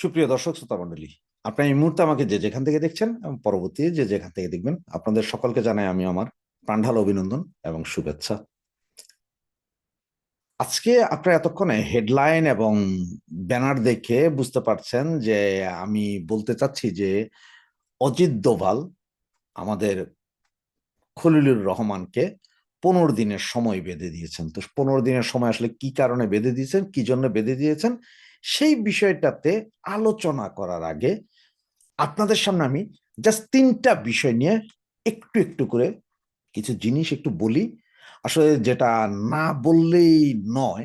সুপ্রিয় দর্শক, শ্রোতা মণ্ডলী, আপনার এই মুহূর্তে আমাকে যে যেখান থেকে দেখছেন এবং পরবর্তী যে যেখান থেকে দেখবেন, আপনাদের সকলকে জানাই আমি আমার প্রাণঢাল অভিনন্দন এবং শুভেচ্ছা। আজকে আপনারা এতক্ষণে হেডলাইন এবং ব্যানার দেখে বুঝতে পারছেন যে আমি বলতে চাচ্ছি যে অজিত দোভাল আমাদের খলিলুর রহমানকে পনেরো দিনের সময় বেঁধে দিয়েছেন। তো পনেরো দিনের সময় আসলে কি কারণে বেঁধে দিয়েছেন, কি জন্য বেঁধে দিয়েছেন সেই বিষয়টাতে আলোচনা করার আগে আপনাদের সামনে আমি জাস্ট তিনটা বিষয় নিয়ে একটু একটু করে কিছু জিনিস একটু বলি। আসলে যেটা না বললেই নয়,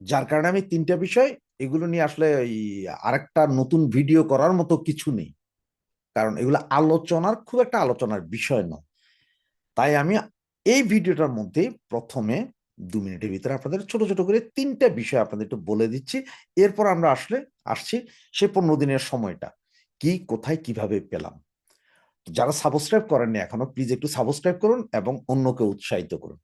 যার কারণে আমি তিনটা বিষয়, এগুলো নিয়ে আসলে এই আরেকটা নতুন ভিডিও করার মতো কিছু নেই। কারণ এগুলো আলোচনার, খুব একটা আলোচনার বিষয় নয়। তাই আমি এই ভিডিওটার মধ্যে প্রথমে দু মিনিটের ভিতরে আপনাদের ছোট ছোট করে তিনটা বিষয় আপনাদের একটু বলে দিচ্ছি। এরপর আমরা আসলে আসছি সে পনেরো দিনের সময়টা। কি, কোথায়, কীভাবে পেলাম? যারা সাবস্ক্রাইব করেননি এখনও প্লিজ একটু সাবস্ক্রাইব করুন এবং অন্যকে উৎসাহিত করুন।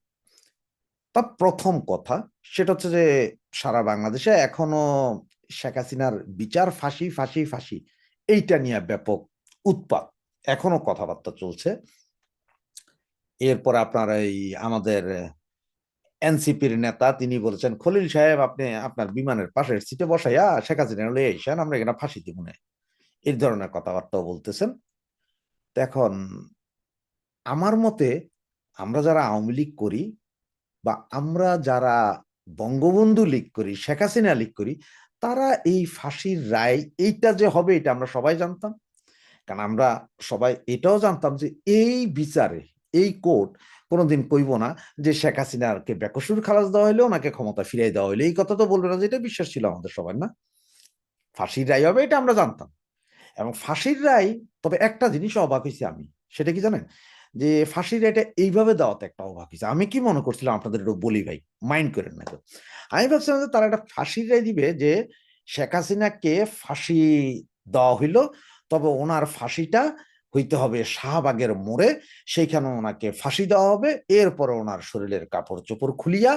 তা প্রথম কথা, সেটা হচ্ছে যে সারা বাংলাদেশে এখনও শেখ হাসিনার বিচার ফাঁসি ফাঁসি ফাঁসি, এইটা নিয়ে ব্যাপক উৎপাত। এখনও কথাবার্তা চলছে। এরপর আপনার এই আমাদের এনসিপির নেতা তিনি বলেছেন, খলিল সাহেব, আপনি আপনার বিমানের পাশের সিটে বসাইয়া শেখ হাসিনা লয়ে এসেন আমরা এখানে ফাঁসি দিব না। এই ধরনের কথাবার্তাও বলতেছেন। এখন আমার মতে আমরা যারা আওয়ামী লীগ করি বা আমরা যারা বঙ্গবন্ধু লীগ করি, শেখ হাসিনা লীগ করি, তারা এই ফাঁসির রায়, এইটা যে হবে, এটা আমরা সবাই জানতাম। কারণ আমরা সবাই এটাও জানতাম যে এই বিচারে এই কোর্ট কোনোদিন কইব না যে শেখ হাসিনাকে বেকসুর খালাস দেওয়া হইলে ওনাকে ক্ষমতা ফিরিয়ে দেওয়া হইলে। এই কথা তো বলবে না যে এটা বিশ্বাস ছিল আমাদের সবার, না? ফাঁসির রায় হবে এটা আমরা জানতাম। এবং ফাঁসির রায়, তবে একটা জিনিস অবাক হয়েছি আমি, সেটা কি জানেন? যে ফাঁসির রায়টা এইভাবে দেওয়াতে একটা অবাক হয়েছে আমি কি মনে করছিলাম আপনাদের একটু বলি ভাই, মাইন্ড করেন না তো আমি ভাবছিলাম যে তারা একটা ফাঁসির রায় দিবে যে শেখ হাসিনাকে ফাঁসি দেওয়া হইল, তবে ওনার ফাঁসিটা হইতে হবে শাহবাগের মোড়ে। সেইখানে ওনাকে ফাঁসি দেওয়া হবে। এরপরে ওনার শরীরের কাপড় চোপড় খুলিয়া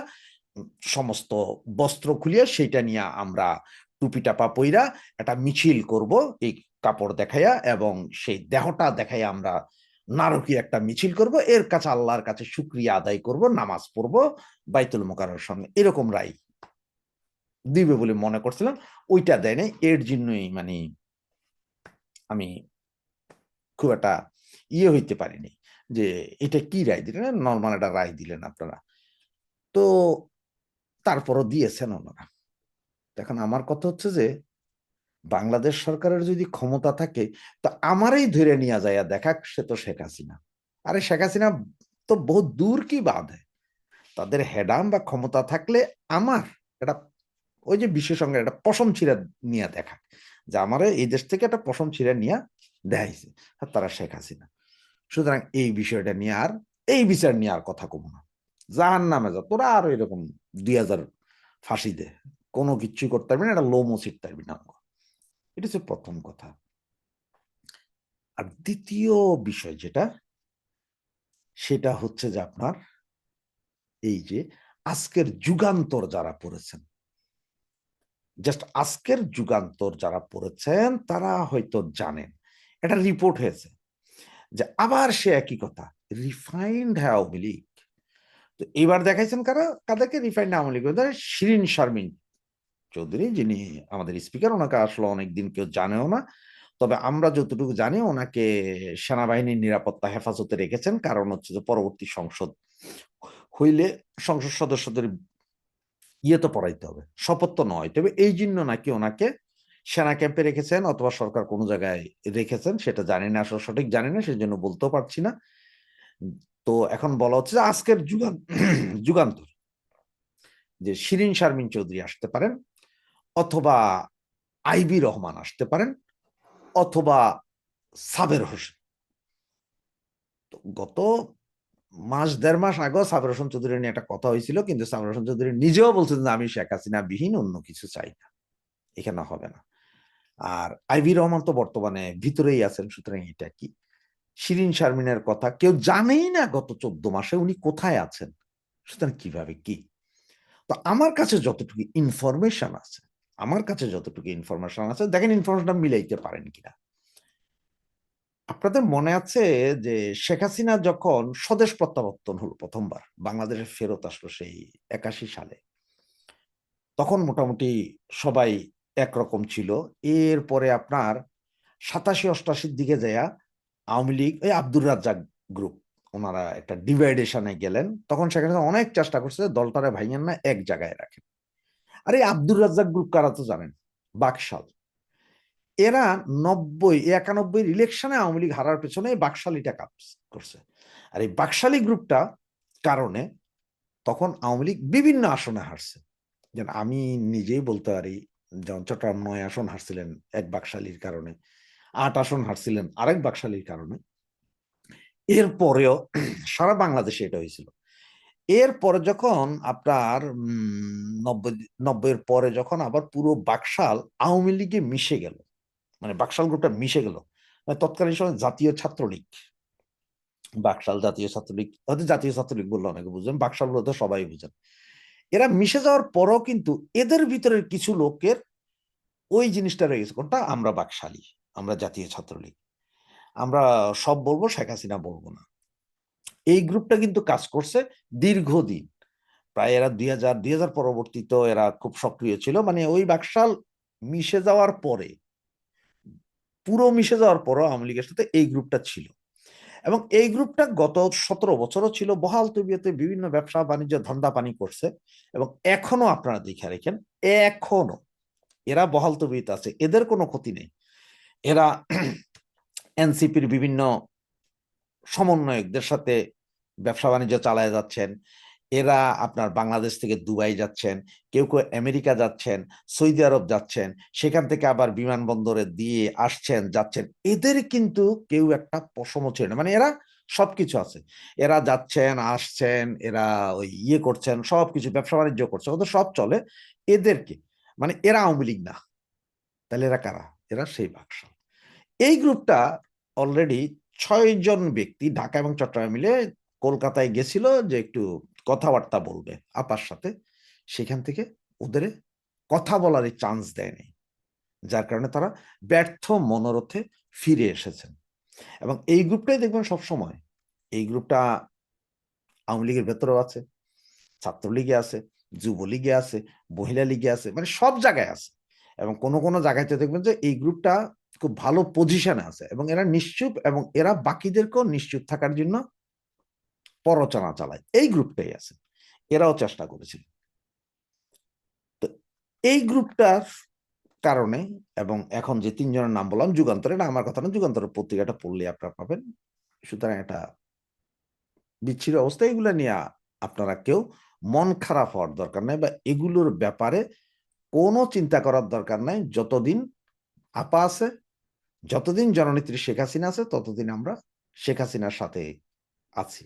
সমস্ত বস্ত্র খুলিয়া সেইটা নিয়ে আমরা টুপি টাপা পইরা একটা মিছিল করব এই কাপড় দেখাইয়া এবং সেই দেহটা দেখাইয়া আমরা নারকীয় একটা মিছিল করব। এর কাছে আল্লাহর কাছে শুক্রিয়া আদায় করব, নামাজ পড়ব, বাইতুল মোকারের সামনে এরকম রায়। দিবে বলে মনে করছিলাম। ওইটা দেয় নাই। এর জন্যই মানে আমি খুব একটা ইয়ে হইতে পারিনি যে এটা কি রায় দিলেন? নর্মাল একটা রায় দিলেন আপনারা। তো তারপরও দিয়েছেন ওনারা। এখন আমার কথা হচ্ছে যে, বাংলাদেশ সরকারের যদি ক্ষমতা থাকে, তো আমারই ধরে নিয়ে যায় দেখাক সে তো শেখ হাসিনা। আরে শেখ হাসিনা তো বহু দূর কি বাধে তাদের হেডাম বা ক্ষমতা থাকলে আমার এটা ওই যে বিশেষজ্ঞ একটা পশম ছিঁড়া নিয়ে দেখা যে আমার এই দেশ থেকে একটা পশম ছিঁড়া নিয়ে দেখাইছে আর তারা শেখ হাসিনা। সুতরাং এই বিষয়টা নিয়ে আর, এই বিচার নিয়ে আর কথা কমো না। জাহান নামে যা, তোরা আরও এরকম দুই হাজার ফাঁসি দে কোনো কিচ্ছু করতে পারবি না, এটা লোমো ছিটতে পারবি না এটা হচ্ছে প্রথম কথা। আর দ্বিতীয় বিষয় যেটা, সেটা হচ্ছে যে আপনার এই যে আজকের যুগান্তর যারা পড়েছেন জাস্ট আজকের যুগান্তর যারা পড়েছেন, তারা হয়তো জানেন এটা রিপোর্ট হয়েছে যে আবার সে একই কথা রিফাইন্ড আওয়ামী লীগ। তো এবার দেখাইছেন কারা? কাদেরকে রিফাইন্ড আওয়ামী লীগ শিরিন শারমিন চৌধুরী, যিনি আমাদের স্পিকার ওনাকে আসলে অনেকদিন কেউ জানেও না। তবে আমরা যতটুকু জানি, ওনাকে সেনাবাহিনীর নিরাপত্তা হেফাজতে রেখেছেন। কারণ হচ্ছে যে পরবর্তী সংসদ হইলে সংসদ সদস্যদের ইয়ে তো পড়াইতে হবে, শপথ তো নয়। তবে এই জন্য নাকি ওনাকে সেনা ক্যাম্পে রেখেছেন অথবা সরকার কোনো জায়গায় রেখেছেন, সেটা জানি না, আসলে সঠিক জানি না সেই জন্য বলতেও পারছি না। তো এখন বলা হচ্ছে যে আজকের যুগান, যুগান্তর, যে শিরিন শারমিন চৌধুরী আসতে পারেন অথবা আইবি রহমান আসতে পারেন অথবা সাবের হোসেন। গত মাস, দেড় মাস আগেও সাবের হোসেন চৌধুরী নিয়ে একটা কথা হয়েছিল, কিন্তু সাবের হোসেন চৌধুরী নিজেও বলছেন যে আমি শেখ হাসিনা বিহীন, অন্য কিছু চাই না। এখানে হবে না। আর আইভি রহমান তো বর্তমানে ভিতরেই আছেন, সুতরাং এটা কি? শিরিন শারমিনের কথা কেউ জানেই না গত চোদ্দ মাসে উনি কোথায় আছেন, সুতরাং কীভাবে কি? তো আমার কাছে যতটুকু ইনফরমেশন আছে, আমার কাছে যতটুকু ইনফরমেশন আছে, দেখেন ইনফরমেশনটা মিলাইতে পারেন কিনা। আপনাদের মনে আছে যে শেখ হাসিনা যখন স্বদেশ প্রত্যাবর্তন হলো প্রথমবার, বাংলাদেশে ফেরত আসলো সেই একাশি সালে, তখন মোটামুটি সবাই একরকম ছিল। এরপরে আপনার সাতাশি অষ্টাশির দিকে যায়া আওয়ামী লীগ, এই আব্দুর রাজ্জাক গ্রুপ ওনারা একটা ডিভাইডেশনে গেলেন। তখন সেখানে অনেক চেষ্টা করছে, দলটারে ভাইয়েন না, এক জায়গায় রাখেন। আর এই আব্দুর রাজ্জাক গ্রুপ কারা তো জানেন? বাকশাল। এরা নব্বই একানব্বই ইলেকশনে আওয়ামী লীগ হারার পেছনে বাকশালীটা কাজ করছে। আর এই বাকশালী গ্রুপটা কারণে তখন আওয়ামী লীগ বিভিন্ন আসনে হারছে। যেন আমি নিজেই বলতে পারি যেমন চট্টগ্রাম নয় আসন হারছিলেন এক বাকশালীর কারণে, আট আসন হারছিলেন আরেক বাকশালীর কারণে। এরপরেও সারা বাংলাদেশে এটা হয়েছিল। এরপরে যখন আপনার নব্বই, নব্বইয়ের পরে যখন আবার পুরো বাকশাল আওয়ামী লীগে মিশে গেল মানে বাকশাল গ্রুপটা মিশে গেল মানে তৎকালীন সময় জাতীয় ছাত্রলীগ, বাকশাল জাতীয় ছাত্রলীগ, হয়তো জাতীয় ছাত্রলীগ বললে অনেকে বুঝবেন, বাকশাল বলতে সবাই বুঝেন। এরা মিশে যাওয়ার পরও কিন্তু এদের ভিতরের কিছু লোকের ওই জিনিসটা রয়ে গেছে, কোনটা? আমরা বাকশালী, আমরা জাতীয় ছাত্রলীগ। আমরা সব বলব, শেখ হাসিনা বলব না। এই গ্রুপটা কিন্তু কাজ করছে দীর্ঘদিন। প্রায় এরা দুই হাজার দুই হাজার পরবর্তীতে এরা খুব সক্রিয় ছিল। মানে ওই বাকশাল মিশে যাওয়ার পরে, পুরো মিশে যাওয়ার পরও আওয়ামী লীগের সাথে এই গ্রুপটা ছিল। এবং এই গ্রুপটা গত সতেরো বছরও ছিল। বহাল তবিয়তে বিভিন্ন ব্যবসা বাণিজ্য ধন্দা পানি করছে এবং এখনও আপনারা দেখে রেখেন, এখনও এরা বহাল তবিয়তে আছে। এদের কোনো ক্ষতি নেই। এরা এনসিপির বিভিন্ন সমন্বয়কদের সাথে ব্যবসা বাণিজ্য চালায় যাচ্ছেন। এরা আপনার বাংলাদেশ থেকে দুবাই যাচ্ছেন, কেউ কেউ আমেরিকা যাচ্ছেন, সৌদি আরব যাচ্ছেন, সেখান থেকে আবার বিমানবন্দরে দিয়ে আসছেন, যাচ্ছেন। এদের কিন্তু কেউ একটা পশম ছিল না। মানে এরা সবকিছু আছে। এরা যাচ্ছেন, আসছেন, এরা ওই ইয়ে করছেন, সবকিছু ব্যবসা বাণিজ্য করছে, ওদের সব চলে। এদেরকে মানে এরা আওয়ামী লীগ না। তাহলে এরা কারা? এরা সেই বাক্সা এই গ্রুপটা অলরেডি ছয় জন ব্যক্তি ঢাকা এবং চট্টগ্রাম মিলে কলকাতায় গেছিল যে একটু কথাবার্তা বলবে। আপার সাথে সেখান থেকে ওদের কথা বলার চান্স দেয়নি। যার কারণে তারা ব্যর্থ মনোরথে ফিরে এসেছেন। এবং এই গ্রুপটাই দেখবেন সব সময় এই গ্রুপটা আওয়ামী লীগের ভেতরেও আছে, ছাত্রলীগে আছে, যুবলীগে আছে, মহিলা লীগে আছে মানে সব জায়গায় আছে। এবং কোনো কোনো জায়গাতে দেখবেন যে এই গ্রুপটা খুব ভালো পজিশনে আছে। এবং এরা নিশ্চুপ এবং এরা বাকিদেরকেও নিশ্চুপ থাকার জন্য পরচনা চালায়। এই গ্রুপটাই আছে। এরাও চেষ্টা করেছিল। তো এই গ্রুপটার কারণে এবং এখন যে তিনজনের নাম বললাম, যুগান্তর, এটা আমার কথা না যুগান্তরের পত্রিকাটা পড়লে আপনারা পাবেন। সুতরাং এটা বিচ্ছিন্ন অবস্থা। এগুলো নিয়ে আপনারা কেউ মন খারাপ হওয়ার দরকার নাই বা এগুলোর ব্যাপারে কোনো চিন্তা করার দরকার নাই। যতদিন আপা আছে, যতদিন জননেত্রী শেখ হাসিনা আছে, ততদিন আমরা শেখ হাসিনার সাথে আছি।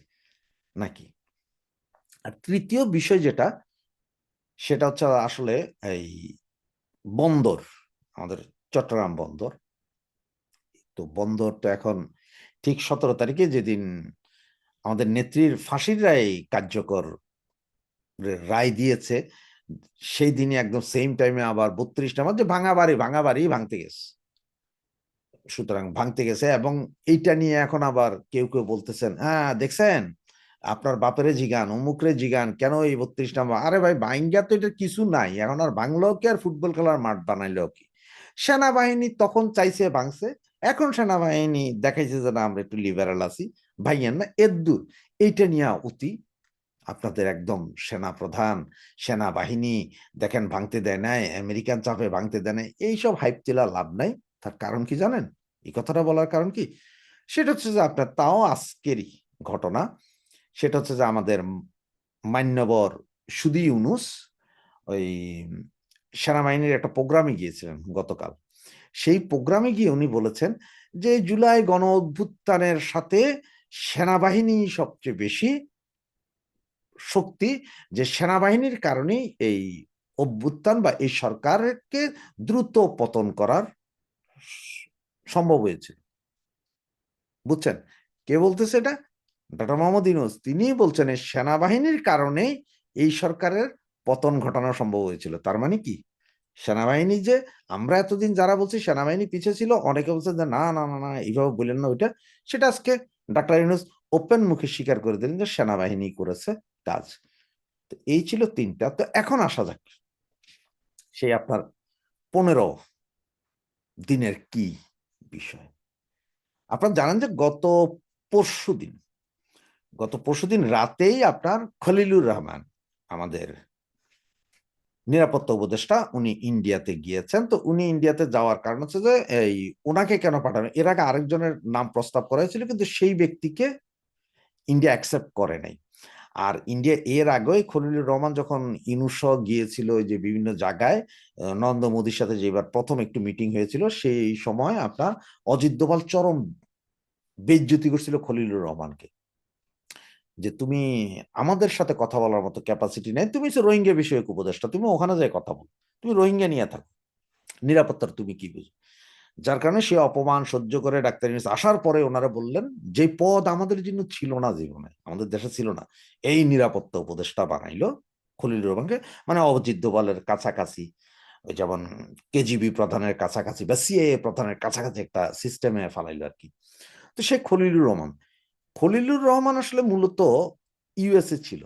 নাকি? আর তৃতীয় বিষয় যেটা, সেটা হচ্ছে আসলে এই বন্দর, আমাদের চট্টগ্রাম বন্দর। তো বন্দর তো এখন ঠিক সতেরো তারিখে যেদিন আমাদের নেত্রীর ফাঁসির রায় কার্যকর রায় দিয়েছে, সেই দিনই একদম সেম টাইমে আবার বত্রিশ নাম্বার যে ভাঙা বাড়ি ভাঙা বাড়ি ভাঙতে গেছে। সুতরাং ভাঙতে গেছে এবং এইটা নিয়ে এখন আবার কেউ কেউ বলতেছেন হ্যাঁ দেখছেন? আপনার বাপেরে জিগান, অমুকরে জিগান, কেন এই বত্রিশ নাম্বার আরে ভাই, বাইঙ্গা তো এটা কিছু নাই। এখন আর বাংলো কি আর ফুটবল খেলার মাঠ বানাইলেও কি? সেনাবাহিনী তখন চাইছে ভাঙছে। এখন সেনাবাহিনী দেখাইছে যে, না, আমরা একটু লিবারাল আছি। ভাইয়েন না এদ্দুর এইটা নিয়ে অতি আপনাদের একদম সেনা প্রধান সেনাবাহিনী দেখেন ভাঙতে দেয় নাই, আমেরিকান চাপে ভাঙতে দেয় নাই। এইসব হাইপ তোলা লাভ নাই। তার কারণ কি জানেন? এই কথাটা বলার কারণ কি? সেটা হচ্ছে যে, আপনার তাও আজকেরই ঘটনা। সেটা হচ্ছে যে আমাদের মান্যবর সুদি ইউনুস ওই সেনাবাহিনীর একটা প্রোগ্রামে গিয়েছিলেন গতকাল। সেই প্রোগ্রামে গিয়ে উনি বলেছেন যে জুলাই গণ অভ্যুত্থানের সাথে সেনাবাহিনী সবচেয়ে বেশি শক্তি, যে সেনাবাহিনীর কারণেই এই অভ্যুত্থান বা এই সরকারকে দ্রুত পতন করার সম্ভব হয়েছে। বুঝছেন? কে বলতেছে এটা? ডক্টর মোহাম্মদ ইউনুস তিনি বলছেন সেনাবাহিনীর কারণে এই সরকারের পতন ঘটানো সম্ভব হয়েছিল। তার মানে কি? সেনাবাহিনী যে, আমরা এতদিন যারা বলছি সেনাবাহিনী পিছিয়ে ছিল, অনেকে বলছে যে, না না না না, এইভাবে বললেন না ওইটা। সেটা আজকে ডাক্তার ইউনুস ওপেন মুখে স্বীকার করে দিলেন যে সেনাবাহিনী করেছে কাজ। তো এই ছিল তিনটা। তো এখন আসা যাক সেই আপনার পনেরো দিনের কি বিষয়। আপনারা জানেন যে গত পরশু দিন গত পরশু দিন রাতেই আপনার খলিলুর রহমান, আমাদের নিরাপত্তা উপদেষ্টা, উনি ইন্ডিয়াতে গিয়েছেন। তো উনি ইন্ডিয়াতে যাওয়ার কারণ হচ্ছে যে, এই ওনাকে কেন পাঠানো? এর আগে আরেকজনের নাম প্রস্তাব করা হয়েছিল, কিন্তু সেই ব্যক্তিকে ইন্ডিয়া অ্যাকসেপ্ট করে নাই। আর ইন্ডিয়া এর আগেই খলিলুর রহমান যখন ইনুস গিয়েছিল ওই যে বিভিন্ন জায়গায় নরেন্দ্র মোদীর সাথে যে এবার প্রথম একটু মিটিং হয়েছিল, সেই সময় আপনার অজিত দোভাল চরম বেজ্জতি করছিল খলিলুর রহমানকে। যে তুমি আমাদের সাথে কথা বলার মতো ক্যাপাসিটি নেই। তুমি রোহিঙ্গা বিষয়ক উপদেষ্টা, তুমি ওখানে যায় কথা বল। তুমি রোহিঙ্গা নিয়ে থাকো। নিরাপত্তার তুমি কি বুঝো? যার কারণে সে অপমান সহ্য করে ডাক্তার ইউনূস আসার পরে ওনারা বললেন, যে পদ আমাদের জন্য ছিল না জীবনে, আমাদের দেশে ছিল না, এই নিরাপত্তা উপদেষ্টা বানাইলো খলিলুর রহমানকে মানে অজিত দোভালের কাছাকাছি, ওই যেমন কেজিবি প্রধানের কাছাকাছি বা সিএএ প্রধানের কাছাকাছি একটা সিস্টেমে ফালাইলো আর কি। তো সে খলিলুর রহমান খলিলুর রহমান আসলে মূলত ইউএসএ ছিল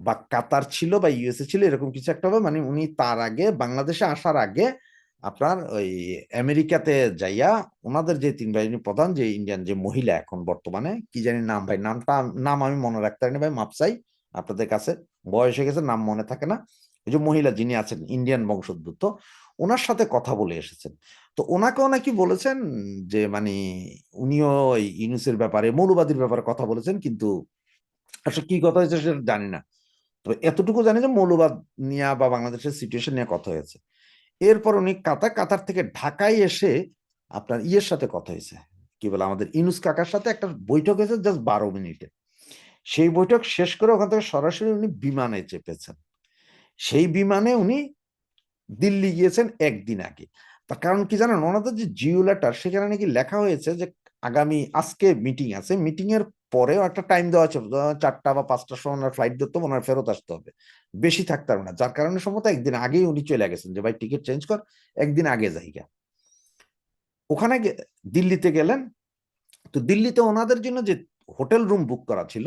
বা কাতার ছিল বা ইউএসএ ছিল, এরকম কিছু একটা হবে। মানে উনি তার আগে, বাংলাদেশে আসার আগে আপনার ওই আমেরিকাতে যাইয়া ওনাদের যে তিন বাহিনী প্রধান, যে ইন্ডিয়ান যে মহিলা এখন বর্তমানে, কি জানি নাম ভাই, নামটা, নাম আমি মনে রাখতে পারিনি ভাই, মাপসাই আপনাদের কাছে, বয়স হয়ে গেছে, নাম মনে থাকে না। ওই যে মহিলা যিনি আছেন ইন্ডিয়ান বংশোদ্ভূত, ওনার সাথে কথা বলে এসেছেন। তো ওনাকেও নাকি বলেছেন যে মানে উনিও ইউনুসের ব্যাপারে, মৌলবাদীর ব্যাপারে কথা বলেছেন, কিন্তু আসলে কি কথা হয়েছে সেটা জানি না। তবে এতটুকু জানি যে, মৌলবাদ নিয়ে বা বাংলাদেশের সিচুয়েশন নিয়ে কথা হয়েছে। এরপর উনি কাতার কাতার থেকে ঢাকায় এসে আপনার ইয়ের সাথে কথা হয়েছে। কি বলে, আমাদের ইনুস কাকার সাথে একটা বৈঠক হয়েছে জাস্ট বারো মিনিটে। সেই বৈঠক শেষ করে ওখান থেকে সরাসরি উনি বিমানে চেপেছেন। সেই বিমানে উনি দিল্লি গিয়েছেন একদিন আগে। তার কারণ কি জানেন? ওনাদের যে জিও লেটার, সেখানে নাকি লেখা হয়েছে যে আগামী, আজকে মিটিং আছে মিটিং এর পরেও একটা টাইম দেওয়া আছে চারটা বা পাঁচটার সময় ওনার ফ্লাইট ধরতে, ওনার ফেরত আসতে হবে। বেশি থাকতে পারবে না। যার কারণে সম্ভবত একদিন আগেই উনি চলে গেছেন যে, ভাই টিকিট চেঞ্জ কর, একদিন আগে যাইগা। ওখানে দিল্লিতে গেলেন। তো দিল্লিতে ওনাদের জন্য যে হোটেল রুম বুক করা ছিল,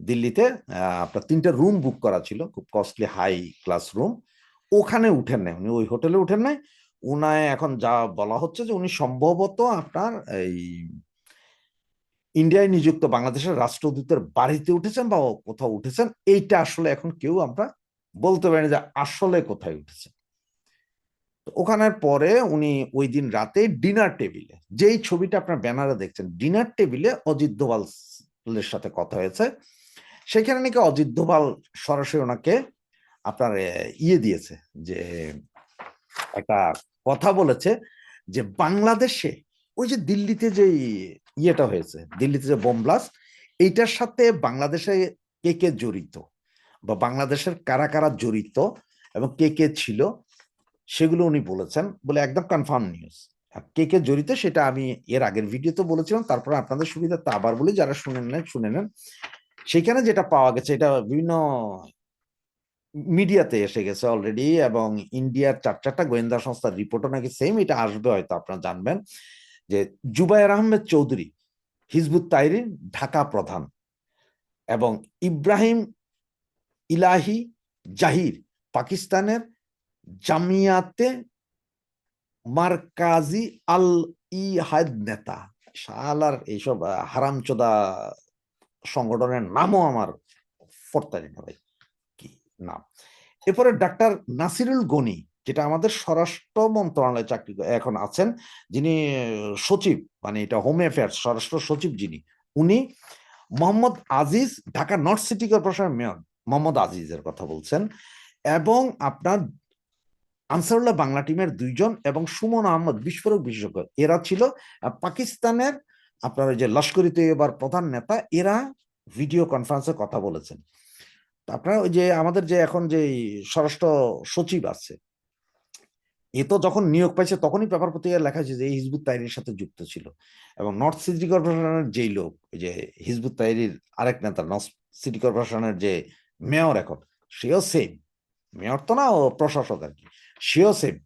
দিল্লিতে আপনার তিনটা রুম বুক করা ছিল, খুব কস্টলি হাই ক্লাস রুম ওখানে উঠেন নাই। উনি ওই হোটেলে উঠেন নাই। উনায় এখন যা বলা হচ্ছে যে উনি সম্ভবত আপনার এই ইন্ডিয়ায় নিযুক্ত বাংলাদেশের রাষ্ট্রদূতের বাড়িতে উঠেছেন বা কোথাও উঠেছেন, এইটা আসলে এখন কেউ আমরা বলতে পারি যে আসলে কোথায় উঠেছেন তো ওখানের পরে উনি ওই দিন রাতে ডিনার টেবিলে, যেই ছবিটা আপনার ব্যানারে দেখছেন, ডিনার টেবিলে অজিত দোভালের সাথে কথা হয়েছে। সেখানে নাকি অজিত দোভাল সরাসরি ওনাকে আপনার ইয়ে দিয়েছে যে একটা কথা বলেছে যে বাংলাদেশে ওই যে দিল্লিতে যে ইয়েটা হয়েছে, দিল্লিতে যে বোম ব্লাস্ট এইটার সাথে বাংলাদেশে কে কে জড়িত বা বাংলাদেশের কারা কারা জড়িত এবং কে কে ছিল সেগুলো উনি বলেছেন বলে একদম কনফার্ম নিউজ কে কে জড়িত সেটা আমি এর আগের ভিডিওতে বলেছিলাম, তারপরে আপনাদের সুবিধা তা আবার বলি, যারা শুনেন নেন শুনে নেন। সেখানে যেটা পাওয়া গেছে, এটা বিভিন্ন মিডিয়াতে এসে গেছে অলরেডি এবং ইন্ডিয়ার চার চারটা গোয়েন্দা সংস্থার রিপোর্টও নাকি সেম এটা আসবে হয়তো আপনারা জানবেন, যে জুবায়ের আহমেদ চৌধুরী, হিজবুত তাইরিন ঢাকা প্রধান এবং ইব্রাহিম ইলাহি জাহির পাকিস্তানের জামিয়াতে মারকাজি আল ইহাদ নেতা। শালার এইসব হারামচোদা সংগঠনের নামও আমার ফরতারি না ভাই। নাম এরপরে ডাক্তার নাসিরুল গনি, যেটা আমাদের স্বরাষ্ট্র মন্ত্রণালয়ে চাকরি এখন আছেন, যিনি, সচিব মানে এটা হোম অ্যাফেয়ার্স স্বরাষ্ট্র সচিব যিনি, উনি মোহাম্মদ আজিজ, ঢাকা নর্থ সিটি কর্পোরেশনের মেয়র, মোহাম্মদ আজিজের কথা বলছেন। এবং আপনার আনসারুল্লাহ বাংলা টিমের দুইজন এবং সুমন আহমদ, বিস্ফোরক বিশেষজ্ঞ, এরা ছিল পাকিস্তানের, আপনার যে লস্করি তৈয়বার প্রধান নেতা, এরা ভিডিও কনফারেন্সে কথা বলেছেন। আপনার ওই যে আমাদের যে এখন যে স্বরাষ্ট্র সচিব আছে, এ তো যখন নিয়োগ পাইছে তখনই পেপার পত্রিকায় লেখা হয়েছে যে হিজবুত তাইরির সাথে যুক্ত ছিল। এবং নর্থ সিটি কর্পোরেশনের যেই লোক যে হিজবুত তাইরির আরেক নেতা, নর্থ সিটি কর্পোরেশনের যে মেয়র এখন, সেও সেম মেয়র তো না, ও প্রশাসক আর কি, সেও সেম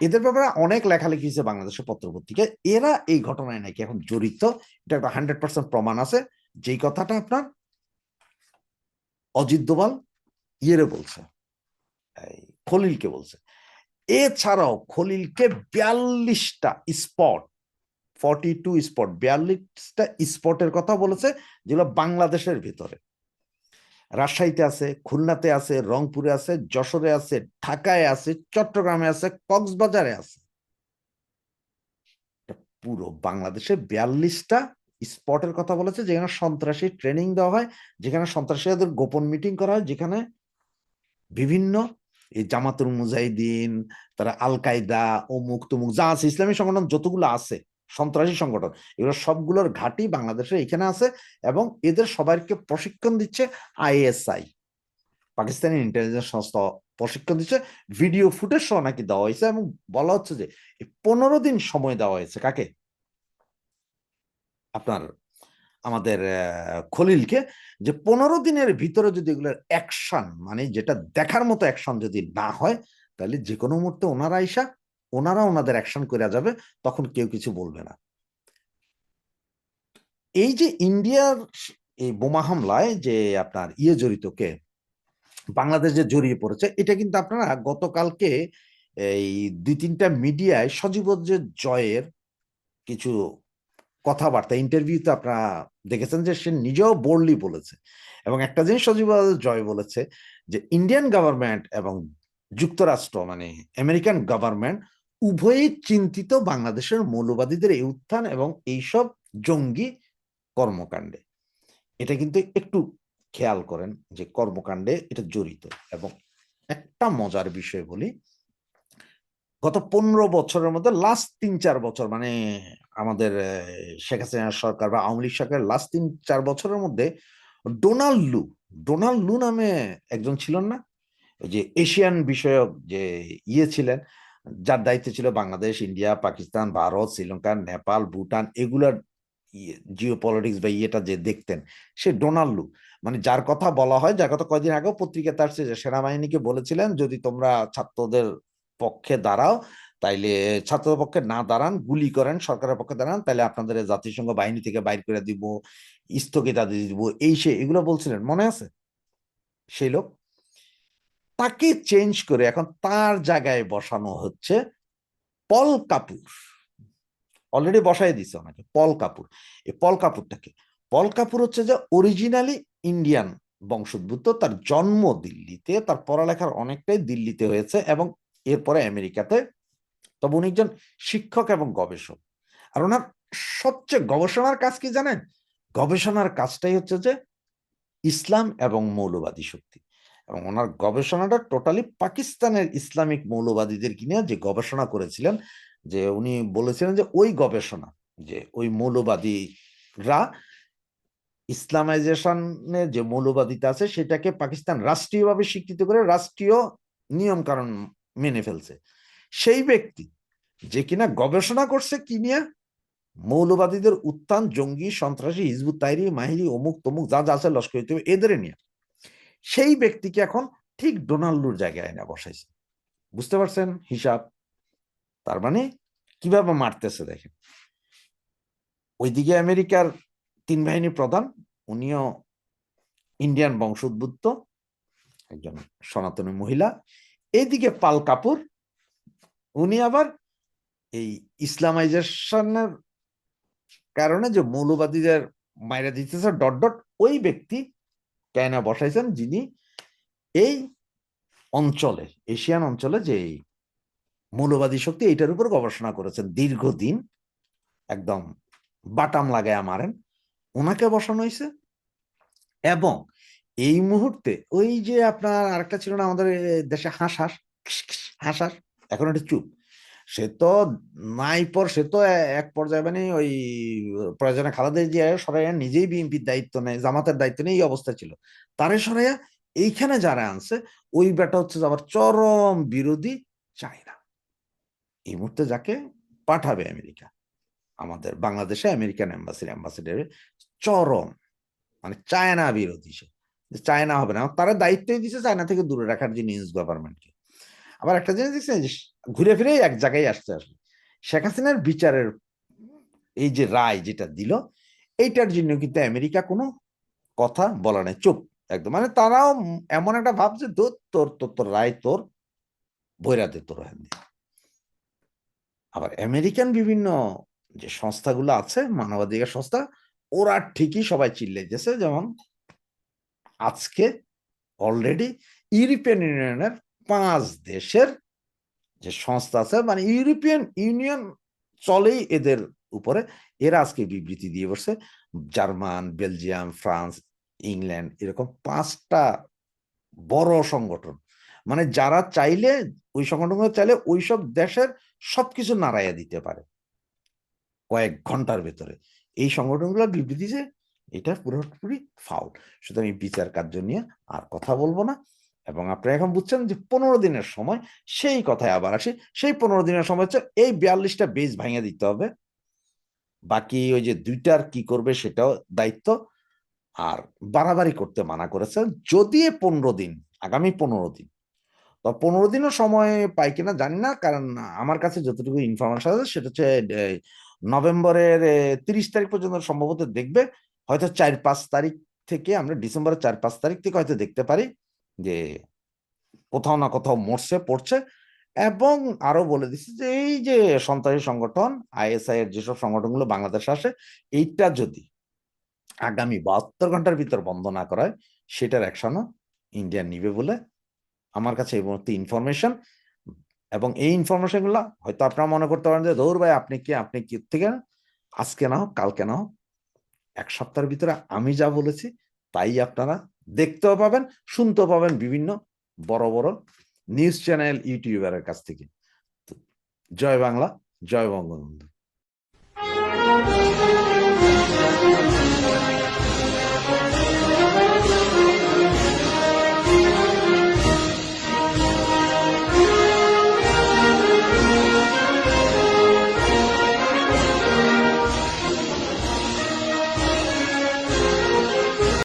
এদের ব্যাপারে অনেক লেখালেখি হয়েছে বাংলাদেশের পত্রপত্রিকায়। এরা এই ঘটনায় নাকি এখন জড়িত, এটা একটা হান্ড্রেড পার্সেন্ট প্রমাণ আছে। যেই কথাটা আপনার অজিত দোভাল, ইয়েরে বলছে খলিলকে বলছে। এছাড়াও খলিলকে বিয়াল্লিশটা স্পট ফর্টি টু স্পট বিয়াল্লিশটা স্পটের কথা বলেছে যেগুলো বাংলাদেশের ভিতরে। রাজশাহীতে আছে, খুলনাতে আছে, রংপুরে আছে, যশোরে আছে, ঢাকায় আছে, চট্টগ্রামে আছে, কক্সবাজারে আছে। পুরো বাংলাদেশে বিয়াল্লিশটা স্পটের কথা বলেছে, যেখানে সন্ত্রাসী ট্রেনিং দেওয়া হয়, যেখানে সন্ত্রাসীদের গোপন মিটিং করা হয়, যেখানে বিভিন্ন এই জামাতুল মুজাহিদিন, তারা আল কায়দা অমুক তুমুক, যা আছে, ইসলামী সংগঠন যতগুলো আছে, সন্ত্রাসী সংগঠন, এগুলো সবগুলোর ঘাঁটি বাংলাদেশে এখানে আছে এবং এদের সবাইকে প্রশিক্ষণ দিচ্ছে আইএসআই, পাকিস্তানি ইন্টেলিজেন্স সংস্থা প্রশিক্ষণ দিচ্ছে ভিডিও ফুটেজ সহ নাকি দেওয়া হয়েছে এবং বলা হচ্ছে যে পনেরো দিন সময় দেওয়া হয়েছে, কাকে? আপনার, আমাদের খলিলকে যে পনেরো দিনের ভিতরে যদি এগুলোর অ্যাকশন মানে যেটা দেখার মতো অ্যাকশন যদি না হয়, তাহলে যে কোনো মুহূর্তে ওনারা আইসা, ওনারা ওনাদের অ্যাকশন করে যাবে, তখন কেউ কিছু বলবে না। এই যে ইন্ডিয়ার এই বোমা হামলায় যে আপনার ইয়ে জড়িত কে বাংলাদেশ যে জড়িয়ে পড়েছে, এটা কিন্তু আপনারা গতকালকে এই দুই তিনটা মিডিয়ায় সজীব জয়ের কিছু কথাবার্তা ইন্টারভিউতে আপনারা দেখেছেন যে সে নিজেও বোল্ডলি বলেছে। এবং একটা জিনিস সজীব জয় বলেছে যে ইন্ডিয়ান গভর্নমেন্ট এবং যুক্তরাষ্ট্র মানে আমেরিকান গভর্নমেন্ট উভয়ই চিন্তিত বাংলাদেশের মৌলবাদীদের এই উত্থান এবং এইসব জঙ্গি কর্মকাণ্ডে। এটা কিন্তু একটু খেয়াল করেন যে কর্মকাণ্ডে এটা জড়িত এবং একটা মজার বিষয় বলি, গত পনেরো বছরের মধ্যে লাস্ট তিন চার বছর মানে আমাদের শেখ হাসিনা সরকার বা আওয়ামী লীগ সরকারের লাস্ট তিন, চার বছরের মধ্যে ডোনাল্ড লু ডোনাল্ড লু নামে একজন ছিলেন না? যে এশিয়ান বিষয়ক যে ইয়ে ছিলেন, যার দায়িত্বে ছিল বাংলাদেশ, ইন্ডিয়া, পাকিস্তান, ভারত, শ্রীলঙ্কা, নেপাল, ভুটান, এগুলার জিও পলিটিক্স বা ইয়েটা যে দেখতেন, সে ডোনাল্ড লু। মানে যার কথা বলা হয়, যার কথা কয়দিন আগেও পত্রিকা তার সেনাবাহিনীকে বলেছিলেন, যদি তোমরা ছাত্রদের পক্ষে দাঁড়াও তাইলে ছাত্রদের পক্ষে না দাঁড়ান, গুলি করেন, সরকারের পক্ষে দাঁড়ান তাহলে আপনাদের জাতিসংঘ বাহিনী থেকে বাইর করে দিব স্থগিতাদেশ দিব, এই সে, এগুলো বলছিলেন, মনে আছে? সেই লোক? তাকে চেঞ্জ করে এখন তার জায়গায় বসানো হচ্ছে পল কাপুর। অলরেডি বসাই দিছে ওনাকে, পল কাপুর। এই পল কাপুরটাকে, পল কাপুর হচ্ছে যে অরিজিনালি ইন্ডিয়ান বংশোদ্ভূত, তার জন্ম দিল্লিতে, তার পড়ালেখার অনেকটাই দিল্লিতে হয়েছে এবং এরপরে আমেরিকাতে তবে উনি একজন শিক্ষক এবং গবেষক। আর ওনার সবচেয়ে গবেষণার কাজ কি জানেন? গবেষণার কাজটাই হচ্ছে যে ইসলাম এবং মৌলবাদী শক্তি। এবং ওনার গবেষণাটা টোটালি পাকিস্তানের ইসলামিক মৌলবাদীদের কিনে যে গবেষণা করেছিলেন, যে উনি বলেছিলেন যে ওই গবেষণা, যে ওই মৌলবাদীরা ইসলামাইজেশনে যে মৌলবাদিতা আছে সেটাকে পাকিস্তান রাষ্ট্রীয়ভাবে স্বীকৃত করে রাষ্ট্রীয় নিয়ম কারণ মেনে ফেলছে। সেই ব্যক্তি যে কিনা গবেষণা করছে কি নিয়ে? মৌলবাদীদের উত্থান, জঙ্গি, সন্ত্রাসী, হিজবুত, তাইরি, মাহিরি, অমুক তমুক, যা যা আছে লস্কর এদের নিয়ে। সেই ব্যক্তিকে এখন ঠিক ডোনাল্ডুর জায়গায় এনে বসাইছে। বুঝতে পারছেন হিসাব? তার মানে কীভাবে মারতেছে দেখেন। ওইদিকে আমেরিকার তিন বাহিনী প্রধান, উনিও ইন্ডিয়ান বংশোদ্ভূত, একজন সনাতনী মহিলা। এইদিকে পাল কাপুর, উনি আবার এই ইসলামাইজেশনের কারণে যে মৌলবাদীদের মাইরা দিতেছে ডট ডট, ওই ব্যক্তি কেনা বসাইছেন যিনি এই অঞ্চলে, এশিয়ান অঞ্চলে যে মৌলবাদী শক্তি এইটার উপর গবেষণা করেছেন। দীর্ঘদিন একদম বাটাম লাগায় মারেন। ওনাকে বসানো হয়েছে এবং এই মুহূর্তে ওই যে আপনার আরেকটা ছিল না আমাদের দেশে হাঁস হাঁস হাঁস হাঁস, এখন এটা চুপ। সে তো নাই পর, সে তো এক পর্যায়ে মানে ওই প্রয়োজনে খালেদা জিয়া সরাইয়া নিজেই বিএনপির দায়িত্ব নেয়, জামাতের দায়িত্ব নেই এই অবস্থা ছিল। তারে সরাইয়া এইখানে যারা আনছে, ওই বেটা হচ্ছে আবার চরম বিরোধী চায়না। এই মুহূর্তে যাকে পাঠাবে আমেরিকা, আমাদের বাংলাদেশে আমেরিকান এম্বাসির অ্যাম্বাসিডার চরম মানে চায়না বিরোধী সে চায়না হবে না। তারা দায়িত্বই দিচ্ছে চায়না থেকে দূরে রাখার যে নিউজ গভর্নমেন্টকে। আবার একটা জিনিস দেখছেন যে ঘুরে ফিরে এক জায়গায় আসতে আসবে। শেখ হাসিনার বিচারের এই যে রায় যেটা দিল, এইটার জন্য কিন্তু আমেরিকা কোনো কথা বলা নেই। চুপ, একদম। মানে তারাও এমন একটা ভাবছে তোর তোর তোর তোর রায় তোর বৈরাতে তোর আবার আমেরিকান বিভিন্ন যে সংস্থাগুলো আছে, মানবাধিকার সংস্থা, ওরা ঠিকই সবাই চিল্লে চিল্লাইতেছে যেমন আজকে অলরেডি ইউরোপিয়ান ইউনিয়নের পাঁচ দেশের যে সংস্থা আছে মানে ইউরোপিয়ান ইউনিয়ন চলেই এদের উপরে। এরা আজকে বিবৃতি দিয়ে বসছে, জার্মান, বেলজিয়াম, ফ্রান্স, ইংল্যান্ড, এরকম পাঁচটা বড় সংগঠন। মানে যারা চাইলে, ওই সংগঠনগুলো চাইলে ওইসব দেশের সবকিছু নাড়াইয়া দিতে পারে। কয়েক ঘণ্টার ভেতরে। এই সংগঠনগুলো বিবৃতি যে, এটা পুরোপুরি ফাউল সুতরাং এই বিচার কার্য নিয়ে আর কথা বলব না। এবং আপনি এখন বুঝছেন যে পনেরো দিনের সময় সেই কথায় আবার আসি। সেই পনেরো দিনের সময় হচ্ছে এই বিয়াল্লিশটা বেজ ভাঙিয়ে দিতে হবে। বাকি ওই যে দুইটার কি করবে সেটাও দায়িত্ব। আর বাড়াবাড়ি করতে মানা করেছে যদি পনেরো দিন, আগামী পনেরো দিন। তো পনেরো দিনও সময় পাই কিনা জানি না, কারণ আমার কাছে যতটুকু ইনফরমেশন আছে সেটা হচ্ছে নভেম্বরের তিরিশ তারিখ পর্যন্ত সম্ভবত দেখবে। হয়তো চার পাঁচ তারিখ থেকে আমরা ডিসেম্বরের চার পাঁচ তারিখ থেকে হয়তো দেখতে পারি। যে কোথাও না কোথাও মরছে, পড়ছে এবং আরও বলে দিচ্ছে যে এই যে সন্ত্রাসী সংগঠন, আইএসআই এর যেসব সংগঠনগুলো বাংলাদেশে আসে, এইটা যদি আগামী বাহাত্তর ঘণ্টার ভিতর বন্ধ না করায়, সেটার অ্যাকশনও ইন্ডিয়া নিবে বলে আমার কাছে এই মুহূর্তে ইনফরমেশন এবং এই ইনফরমেশনগুলা হয়তো আপনারা মনে করতে পারেন যে, দৌড় ভাই, আপনি কি? আপনি কি থেকে? আজকে না হোক, কালকে না হোক, এক সপ্তাহের ভিতরে আমি যা বলেছি, তাই আপনারা দেখতেও পাবেন, শুনতেও পাবেন বিভিন্ন বড় বড় নিউজ চ্যানেল ইউটিউবারের কাছ থেকে। জয় বাংলা, জয় বঙ্গবন্ধু।